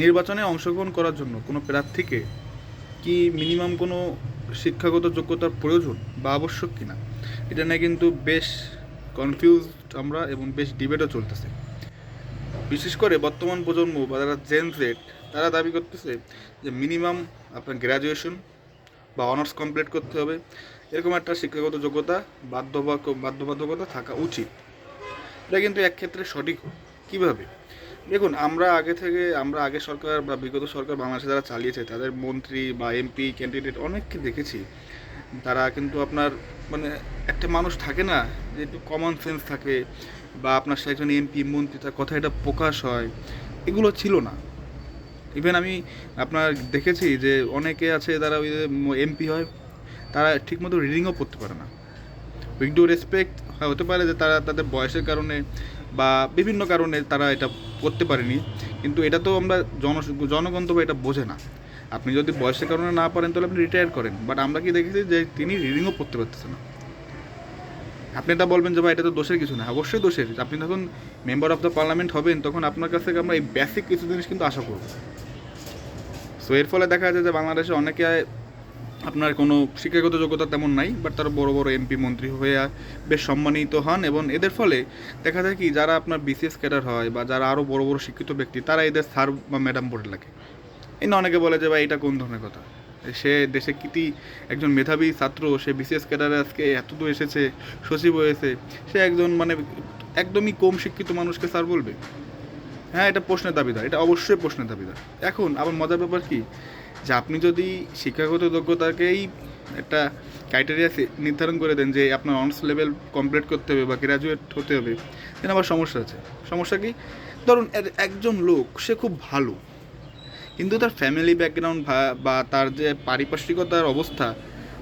নির্বাচনে অংশগ্রহণ করার জন্য কোনো প্রার্থীকে কি মিনিমাম কোনো শিক্ষাগত যোগ্যতার প্রয়োজন বা আবশ্যক কিনা? এটা নিয়ে কিন্তু বেশ কনফিউজড আমরা এবং বেশ ডিবেটও চলতেছে। বিশেষ করে বর্তমান প্রজন্ম বা যারা জেন জেড তারা দাবি করতেছে যে মিনিমাম আপনার গ্র্যাজুয়েশন বা অনার্স কমপ্লিট করতে হবে। এরকম একটা শিক্ষাগত যোগ্যতা বাধ্যবা বাধ্যবাধকতা থাকা উচিত। এটা কিন্তু এক ক্ষেত্রে সঠিক। কীভাবে? দেখুন, আমরা আগে থেকে, আমরা আগে সরকার বা বিগত সরকার বাংলাদেশে যারা চালিয়েছে, তাদের মন্ত্রী বা এমপি ক্যান্ডিডেট অনেককে দেখেছি। তারা কিন্তু আপনার মানে একটা মানুষ থাকে না, যে একটু কমন সেন্স থাকে বা আপনার সে একজন এমপি মন্ত্রী, তার কথা এটা প্রকাশ হয়, এগুলো ছিল না। ইভেন আমি আপনার দেখেছি যে অনেকে আছে যারা ওই এমপি হয়, তারা ঠিকমতো রিডিংও পড়তে পারে না। উইক ডু রেসপেক্ট হতে পারে যে তারা তাদের বয়সের কারণে বা বিভিন্ন কারণে তারা এটা করতে পারেনি। কিন্তু এটা তো আমরা জন জনগণ তো এটা বোঝে না। আপনি যদি বয়সের কারণে না পারেন, তাহলে আপনি রিটায়ার করেন। বাট আমরা কি দেখেছি যে তিনি রিডিংও পড়তে পারতেছে না। আপনি এটা বলবেন যে, ভাই, এটা তো দোষের কিছু না। অবশ্যই দোষের। আপনি যখন মেম্বার অফ দ্য পার্লামেন্ট হবেন, তখন আপনার কাছ থেকে আমরা এই বেসিক কিছু জিনিস কিন্তু আশা করব। সো এর ফলে দেখা যায় যে বাংলাদেশে অনেকে আপনার কোনো শিক্ষাগত যোগ্যতা তেমন নাই বাট তারা বড় বড় এমপি মন্ত্রী হয়ে বেশ সম্মানিত হন এবং এদের ফলে দেখা যায় কি যারা আপনার বিসিএস ক্যাডার হয় বা যারা আরও বড় বড় শিক্ষিত ব্যক্তি, তারা এদের স্যার বা ম্যাডাম বলে লাগে। এই না অনেকে বলে যে, ভাই, এটা কোন ধরনের কথা? সে দেশে কীটি একজন মেধাবী ছাত্র, সে বিসিএস ক্যাডারে আজকে এত দূর এসেছে, সচিব হয়েছে, সে একজন মানে একদমই কম শিক্ষিত মানুষকে স্যার বলবে? হ্যাঁ এটা প্রশ্নের দাবিদার, এটা অবশ্যই প্রশ্নের দাবিদার। এখন আবার মজার ব্যাপার কি যে আপনি যদি শিক্ষাগত যোগ্যতাকেই একটা ক্রাইটেরিয়া নির্ধারণ করে দেন যে আপনার অনার্স লেভেল কমপ্লিট করতে হবে বা গ্র্যাজুয়েট হতে হবে দেন আবার সমস্যা আছে। সমস্যা কি? ধরুন একজন লোক, সে খুব ভালো, কিন্তু তার ফ্যামিলি ব্যাকগ্রাউন্ড বা তার যে পারিপার্শ্বিকতার অবস্থা,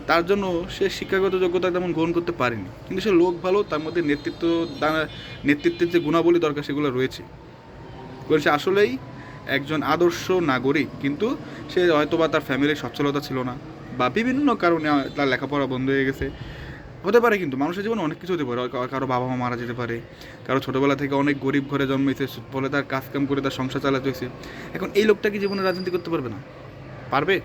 তার জন্য সে শিক্ষাগত যোগ্যতা তেমন গ্রহণ করতে পারেনি। কিন্তু সে লোক ভালো, তার মধ্যে নেতৃত্ব দা- নেতৃত্বের যে গুণাবলী দরকার, সেগুলো রয়েছে। সে আসলেই একজন আদর্শ নাগরিক, কিন্তু সে হয়তো বা তার ফ্যামিলির সচ্ছলতা ছিল না বা বিভিন্ন কারণে তার লেখাপড়া বন্ধ হয়ে গেছে। হতে পারে কিন্তু মানুষের জীবনে অনেক কিছু হতে পারে কারও বাবা মা মারা যেতে পারে, কারও ছোটোবেলা থেকে অনেক গরিব ঘরে জন্মেছে, ফলে তার কাজকাম করে তার সংসার চালাতে হয়েছে। এখন এই লোকটা কি জীবনে রাজনীতি করতে পারবে না? পারবে?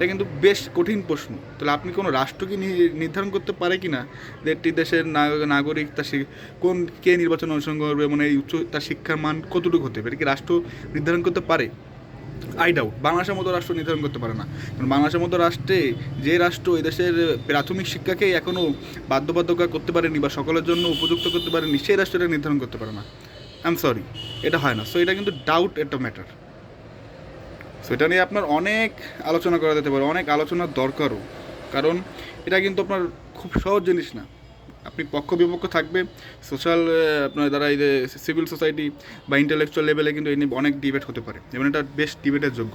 এটা কিন্তু বেশ কঠিন প্রশ্ন। তাহলে আপনি কোনো রাষ্ট্র কি নি- নির্ধারণ করতে পারে কি না? যে একটি দেশের নাগরিক তার কোন, কে নির্বাচন অনুসরণ করবে মানে এই উচ্চ, তার শিক্ষার মান কতটুকু হতে পারে? কি রাষ্ট্র নির্ধারণ করতে পারে? আই ডাউট বাংলাদেশের মতো রাষ্ট্র নির্ধারণ করতে পারে না। কারণ বাংলাদেশের মতো রাষ্ট্রে যে রাষ্ট্র এই দেশের প্রাথমিক শিক্ষাকে এখনও বাধ্যবাধকতা করতে পারেনি বা সকলের জন্য উপযুক্ত করতে পারেনি, সেই রাষ্ট্র এটা নির্ধারণ করতে পারে না। আই এম সরি এটা হয় না। সো এটা কিন্তু ডাউট একটা ম্যাটার সো এটা নিয়ে আপনার অনেক আলোচনা করা যেতে পারে, অনেক আলোচনার দরকারও। কারণ এটা কিন্তু আপনার খুব সহজ জিনিস না। আপনি পক্ষ বিপক্ষ থাকবে সোশ্যাল আপনার দ্বারা এই যে সিভিল সোসাইটি বা ইন্টেলেকচুয়াল লেভেলে কিন্তু এই নিয়ে অনেক ডিবেট হতে পারে। এবং এটা বেশ ডিবেটের যোগ্য।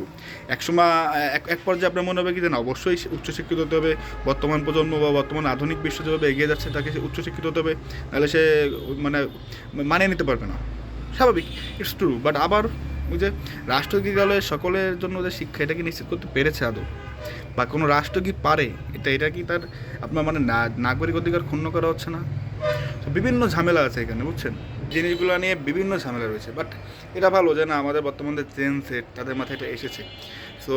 একসময়, এক এক পর্যায়ে আপনার মনে হবে কি না, অবশ্যই উচ্চশিক্ষিত হতে হবে, বর্তমান প্রজন্ম বা বর্তমান আধুনিক বিশ্ব যেভাবে এগিয়ে যাচ্ছে তাকে সে উচ্চশিক্ষিত হতে হবে, নাহলে সে মানে মানিয়ে নিতে পারবে না। স্বাভাবিক ইটস ট্রু বাট আবার যে রাষ্ট্র কি গেলে সকলের জন্য যে শিক্ষা, এটা কি নিশ্চিত করতে পেরেছে আদৌ? বা কোনো রাষ্ট্র কি পারে? এটা এটা কি তার আপনার মানে নাগরিক অধিকার ক্ষুণ্ণ করা হচ্ছে না? তো বিভিন্ন ঝামেলা আছে এখানে, বুঝছেন? জিনিসগুলো নিয়ে বিভিন্ন ঝামেলা রয়েছে বাট এটা ভালো যে না, আমাদের বর্তমানে জেন সেট তাদের মাথায় এটা এসেছে। সো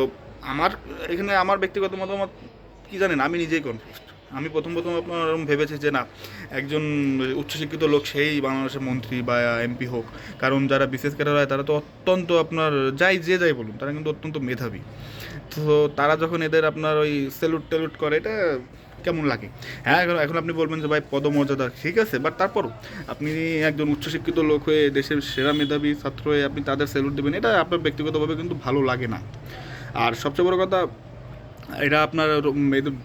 আমার, এখানে আমার ব্যক্তিগত মতামত কি জানেন? আমি নিজেই কনফিউজড আমি প্রথম প্রথম আপনার ভেবেছি যে না, একজন উচ্চশিক্ষিত লোক সেই বাংলাদেশের মন্ত্রী বা এমপি হোক। কারণ যারা বিশেষ ক্যাডার হয়, তারা তো অত্যন্ত আপনার যাই, যে যাই বলুন, তারা কিন্তু অত্যন্ত মেধাবী। তো তারা যখন এদের আপনার ওই সেলুট টেলুট করে, এটা কেমন লাগে? হ্যাঁ এখন এখন আপনি বলবেন যে ভাই পদমর্যাদা, ঠিক আছে বাট তারপরও আপনি একজন উচ্চশিক্ষিত লোক হয়ে দেশের সেরা মেধাবী ছাত্র হয়ে আপনি তাদের সেলুট দেবেন, এটা আপনার ব্যক্তিগতভাবে কিন্তু ভালো লাগে না। আর সবচেয়ে বড় কথা এটা আপনার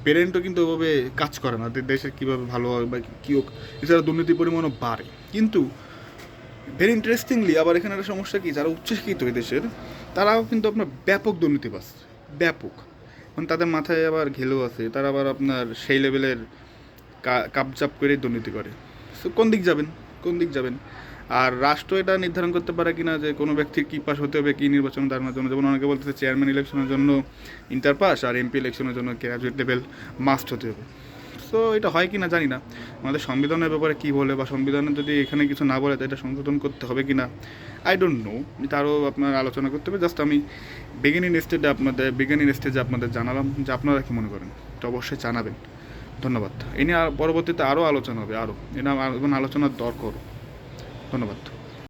পেরেন্টও কিন্তু ওভাবে কাজ করে না। দেশের কীভাবে ভালো হয় বা কী হোক, এছাড়া দুর্নীতির পরিমাণও বাড়ে। কিন্তু ভেরি ইন্টারেস্টিংলি আবার এখানে একটা সমস্যা কি, যারা উচ্চশিক্ষিত এই দেশের, তারাও কিন্তু আপনার ব্যাপক দুর্নীতিবাস ব্যাপক। মানে তাদের মাথায় আবার ঘেলেও আছে, তারা আবার আপনার সেই লেভেলের কাপচাপ করে দুর্নীতি করে। সো কোন দিক যাবেন? কোন দিক যাবেন? আর রাষ্ট্র এটা নির্ধারণ করতে পারে কিনা যে কোনো ব্যক্তির কী পাস হতে হবে, কী নির্বাচন দাঁড়ানোর জন্য। যেমন অনেকে বলতেছে চেয়ারম্যান ইলেকশনের জন্য ইন্টার পাস আর এমপি ইলেকশনের জন্য গ্র্যাজুয়েট লেভেল মাস্ট হতে হবে। তো এটা হয় কি না জানি না। আমাদের সংবিধানের ব্যাপারে কী বলে বা সংবিধানে যদি এখানে কিছু না বলে তো এটা সংশোধন করতে হবে কি না আই ডোন্ট নো আরও আপনার আলোচনা করতে হবে। জাস্ট আমি বিগিনিং স্টেজে আপনাদের বিগিনিং স্টেজে আপনাদের জানালাম যে আপনারা কী মনে করেন। তো অবশ্যই জানাবেন। ধন্যবাদ। এ নিয়ে পরবর্তীতে আরও আলোচনা হবে, আরও। এটা আলোচনার দরকার ধন্যবাদ